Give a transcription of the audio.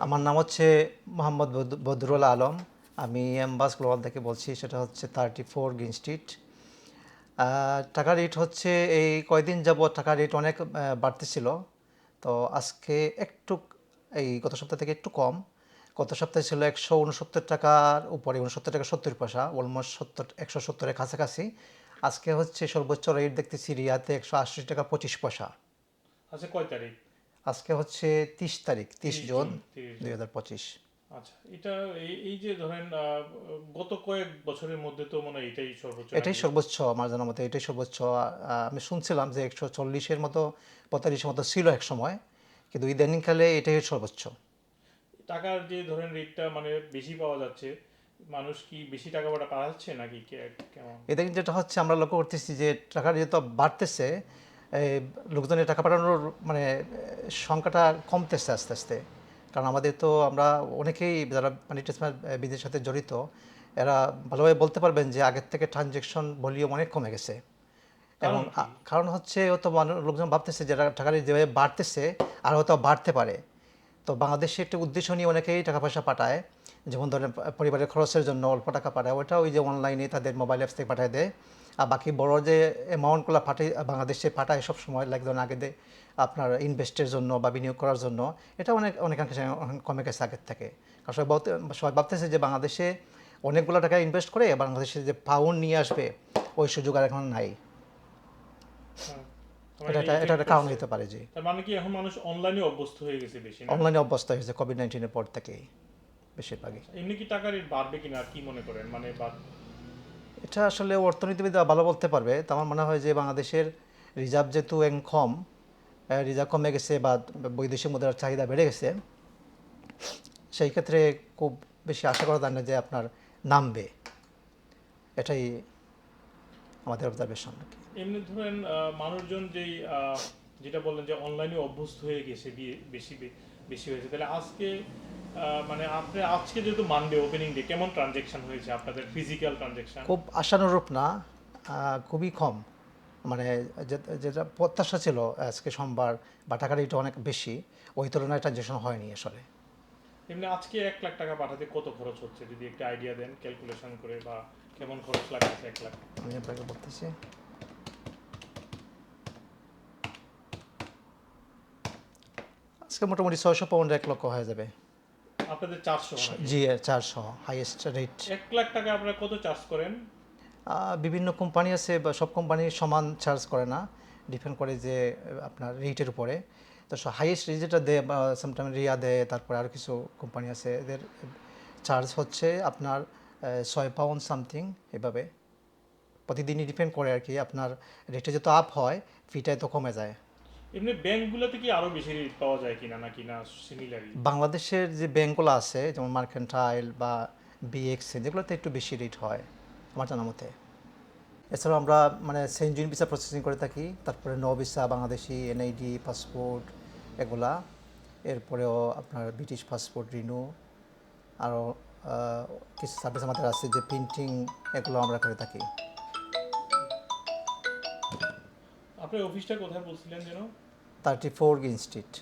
আমার নাম হচ্ছে মোহাম্মদ বদ- বদরুল আলম। আমি এমবাস গ্লোবাল থেকে বলছি, সেটা হচ্ছে থার্টি ফোর গ্রিন স্ট্রিট টাকা রেট হচ্ছে এই কয়দিন যাব টাকা রেট অনেক বাড়তে ছিল তো আজকে একটু, এই গত সপ্তাহ থেকে একটু কম। গত সপ্তাহে ছিল একশো উনসত্তর টাকার উপরে, উনসত্তর টাকা সত্তর পয়সা অলমোস্ট সত্তর, একশো সত্তরের কাছাকাছি। আজকে হচ্ছে সর্বোচ্চ রেট দেখতেছি রিয়াতে একশো আশি টাকা পঁচিশ পয়সা। আচ্ছা কয় তারিখ? আজকে হচ্ছে তিরিশ তারিখ তিরিশ জুন দুই হাজার পঁচিশ। আচ্ছা এটা এই যে ধরেন গত কয়েক বছরের মধ্যে তো মনে হয় এটাই সর্বোচ্চ এটাই সর্বোচ্চ আমার জানার মতে এটাই সর্বোচ্চ আমি শুনছিলাম যে একশো চল্লিশের মতো পঁয়তাল্লিশের মতো ছিল এক সময় কিন্তু ইদানিংকালে এটাই সর্বোচ্চ। টাকার যে ধরেন রেটটা মানে বেশি পাওয়া যাচ্ছে মানুষ কি বেশি টাকা পাঠা পাঠাচ্ছে নাকি কেমন? ইদানিং যেটা হচ্ছে আমরা লক্ষ্য করতেছি যে টাকা যেহেতু বাড়তেছে লোকজনের টাকা পাঠানোর মানে সংখ্যাটা কমতেছে আস্তে আস্তে। কারণ আমাদের তো আমরা অনেকেই যারা মানি ট্রান্সফার বিদের সাথে জড়িত এরা ভালোভাবে বলতে পারবেন যে আগের থেকে ট্রানজেকশন ভলিউম অনেক কমে গেছে। এবং কারণ হচ্ছে হয়তো মানুষ লোকজন ভাবতেছে যে টাকা- টাকা যেভাবে বাড়তেছে আর হয়তো বাড়তে পারে। তো বাংলাদেশে একটা উদ্দেশ্য নিয়ে অনেকেই টাকা পয়সা পাঠায়। যেমন ধরেন পরিবারের খরচের জন্য অল্প টাকা পাঠায়। ওটা ওই যে অনলাইনে তাদের মোবাইল অ্যাপস থেকে পাঠায় দেয়। আর বাকি বড় যে অ্যামাউন্টগুলো পাঠায় বাংলাদেশে পাঠায় সব সময় লাইক ধরেন আগে আপনার ইনভেস্টের জন্য বা বিনিয়োগ করার জন্য এটা অনেক অনেকাংশে অনেক কমে গেছে আগের থেকে। কারণ সবাই সবাই ভাবতেছে যে বাংলাদেশে অনেকগুলো টাকা ইনভেস্ট করে বাংলাদেশে যে পাউন্ড নিয়ে আসবে ওই সুযোগ আর এখন নাই। হ্যাঁ। এটা এটা একটা কারণ হতে পারে তার মানে কি এখন মানুষ অনলাইনে অভ্যস্ত হয়ে গেছে বেশি অনলাইনে অবস্থা হয়েছে কোভিড নাইন্টিনের পর থেকেই বেশিরভাগই। এমনি কি টাকা বাড়বে কিনা কি মনে করেন? মানে এটা আসলে অর্থনীতিবিদরা ভালো বলতে পারবে, তো আমার মনে হয় যে বাংলাদেশের রিজার্ভ যেহেতু এং কম রিজার্ভ কমে গেছে বা বৈদেশিক মুদ্রার চাহিদা বেড়ে গেছে, সেই ক্ষেত্রে খুব বেশি আশা করা যায় না যে আপনার নামবে। এটাই আমাদের অবজারভেশন এমনি ধরেন মানুষজন যেই যেটা বললেন যে অনলাইনে অভ্যস্ত হয়ে গেছে বেশি বেশি হয়েছে, তাহলে আজকে মানে আপনি আজকে যেহেতু মানডে ওপেনিং ডে কেমন ট্রানজেকশন হয়েছে আপনাদের ফিজিক্যাল ট্রানজেকশন খুব আশানুরূপ না খুবই কম। মানে যেটা প্রত্যাশা ছিল আজকে সোমবার বা টাকা রেট অনেক বেশি ওই তুলনায় ট্রানজ্যাকশন হয়নি আসলে। এমনি আজকে এক লাখ টাকা পাঠাতে কত খরচ হচ্ছে যদি একটা আইডিয়া দেন ক্যালকুলেশন করে বা কেমন খরচ লাগছে এক লাখ? আমি আপনাকে বলতেছি। আজকে মোটামুটি ছয়শো পাউন্ড এক লক্ষ হয়ে যাবে। আপনাদের চারশো জি চারশো হাইয়েস্ট রেট লাখ টাকা আপনারা কত চার্জ করেন? বিভিন্ন কোম্পানি আছে বা সব কোম্পানি সমান চার্জ করে না। ডিপেন্ড করে যে আপনার রেটের উপরে। তো হাইয়েস্ট রেট যেটা দেয় বা সামটাইম রিয়া দেয় তারপরে আরও কিছু কোম্পানি আছে এদের চার্জ হচ্ছে আপনার ছয় পাউন্ড সামথিং এভাবে। প্রতিদিনই ডিপেন্ড করে আর কি আপনার রেটে যত আপ হয় ফিটায় তো কমে যায়। এমনি ব্যাংকগুলোতে কি আরও বেশি রেট পাওয়া যায় কিনা নাকি না সিমিলারই বাংলাদেশের যে ব্যাঙ্কগুলো আছে, যেমন মার্কেন্টাইল বা বিএক্সে যেগুলোতে একটু বেশি রেট হয়, আমার জানা মতে। এছাড়াও আমরা মানে সেন্ট জুন ভিসা প্রসেসিং করে থাকি, তারপরে ন ভিসা বাংলাদেশি এনআইডি পাসপোর্ট এগুলা। এরপরেও আপনার ব্রিটিশ পাসপোর্ট রিনু আরও কিছু সার্ভিস আমাদের আছে যে প্রিন্টিং এগুলো আমরা করে থাকি। আপনার অফিসটা কোথায় বলছিলেন যেন? Thirty four Green Street.